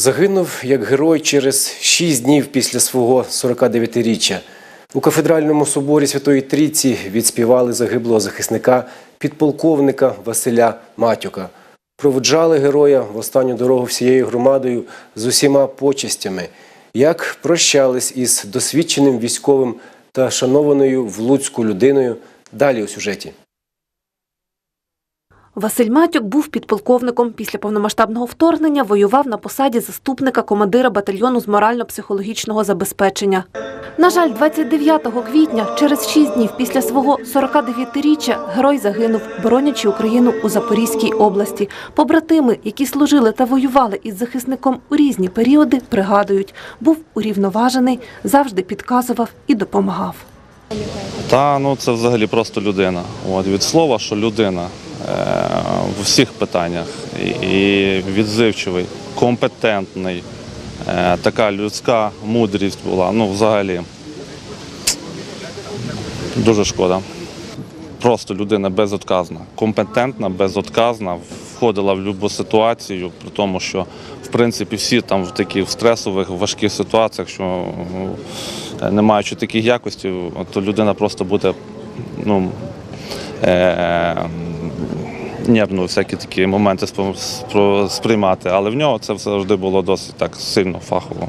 Загинув як герой через шість днів після свого 49-річчя. У кафедральному соборі Святої Трійці відспівали загиблого захисника підполковника Василя Матюка. Проводжали героя в останню дорогу всією громадою з усіма почестями. Як прощались із досвідченим військовим та шанованою в Луцьку людиною далі у сюжеті. Василь Матюк був підполковником. Після повномасштабного вторгнення воював на посаді заступника командира батальйону з морально-психологічного забезпечення. На жаль, 29 квітня, через 6 днів після свого 49-річчя, герой загинув, боронячи Україну у Запорізькій області. Побратими, які служили та воювали із захисником у різні періоди, пригадують, був урівноважений, завжди підказував і допомагав. Та ну це взагалі просто людина. От від слова, що людина в всіх питаннях і, і відзивчивий, компетентний, е, така людська мудрість була. Ну, взагалі. Дуже шкода. Просто людина безотказна, компетентна, безотказна, входила в будь-яку ситуацію, при тому, що в принципі всі там в таких стресових, важких ситуаціях, що е, не маючи таких якостей, то людина просто буде ну, е, нервно всякі такі моменти сприймати. Але в нього це завжди було досить так сильно фахово.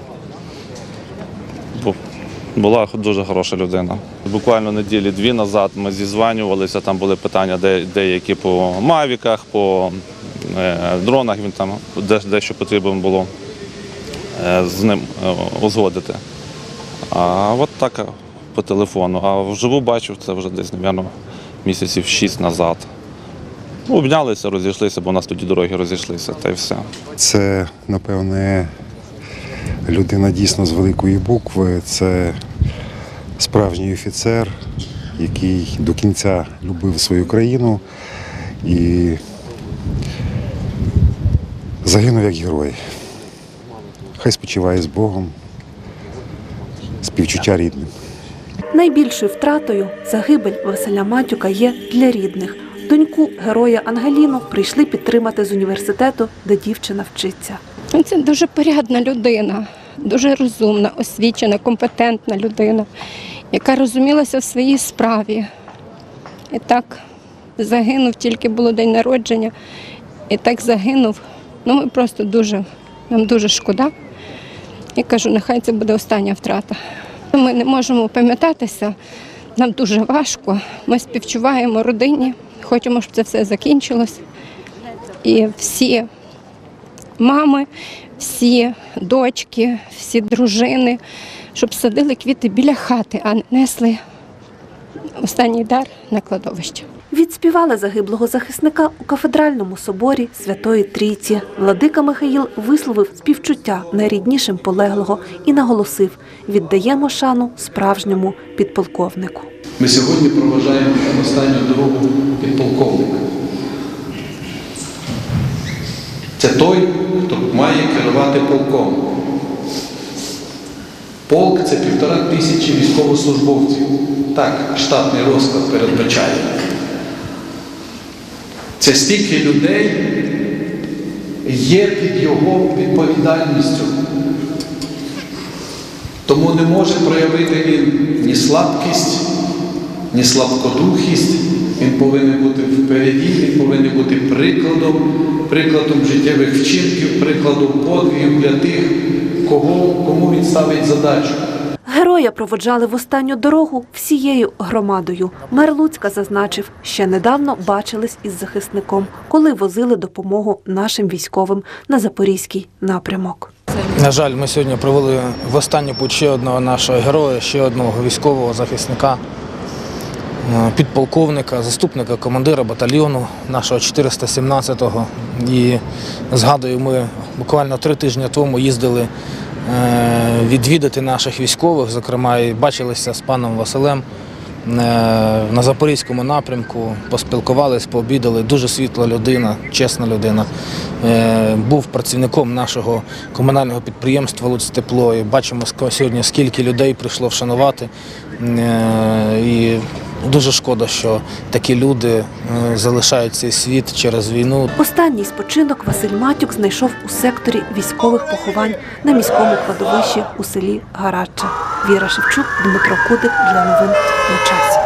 Була дуже хороша людина. Буквально неділі дві назад ми зізванювалися, там були питання деякі по мавіках, по е, дронах, він там дещо потрібно було е, з ним е, узгодити. А от так по телефону. А вживу бачив це вже десь, мабуть, місяців шість назад. Ну, Обнялися, розійшлися, бо у нас тоді дороги розійшлися, та й все. Це, напевне, людина дійсно з великої букви. Це справжній офіцер, який до кінця любив свою країну і загинув як герой. Хай спочиває з Богом, співчуття рідним. Найбільшою втратою загибель Василя Матюка є для рідних. Доньку героя Ангеліну прийшли підтримати з університету, де дівчина вчиться. Це дуже порядна людина, дуже розумна, освічена, компетентна людина, яка розумілася в своїй справі. І так загинув, тільки було день народження, і так загинув. Ну, ми просто дуже, нам дуже шкода. Я кажу, нехай це буде остання втрата. Ми не можемо пам'ятатися, нам дуже важко. Ми співчуваємо родині, хочемо, щоб це все закінчилось. І всі мами, всі дочки, всі дружини, щоб садили квіти біля хати, а не несли останній дар на кладовище. Відспівали загиблого захисника у кафедральному соборі Святої Трійці. Владика Михаїл висловив співчуття найріднішим полеглого і наголосив: віддаємо шану справжньому підполковнику. Ми сьогодні проважаємо останню дорогу підполковника. Це той, хто має керувати полком. Полк це півтора тисячі військовослужбовців. Так, штатний розклад передбачає. Це стільки людей є під його відповідальністю. Тому не може проявити він ні слабкість, ні слабкодухість. Він повинен бути впереді, він повинен бути прикладом, прикладом життєвих вчинків, прикладом подвигів для тих, кого, кому він ставить задачу. Героя проводжали в останню дорогу всією громадою. Мер Луцька зазначив, ще недавно бачились із захисником, коли возили допомогу нашим військовим на запорізький напрямок. На жаль, ми сьогодні провели в останню путь ще одного нашого героя, ще одного військового захисника, підполковника, заступника командира батальйону нашого 417-го. І згадую, ми буквально три тижні тому їздили е, відвідати наших військових, зокрема, і бачилися з паном Василем е, на Запорізькому напрямку, поспілкувались, пообідали. Дуже світла людина, чесна людина. Е, Був працівником нашого комунального підприємства «Луцтепло». І бачимо сьогодні, скільки людей прийшло вшанувати. Е, І Дуже шкода, що такі люди е, залишають цей світ через війну. Останній спочинок Василь Матюк знайшов у секторі військових поховань на міському кладовищі у селі Гараче. Віра Шевчук, Дмитро Кудик для новин на часі.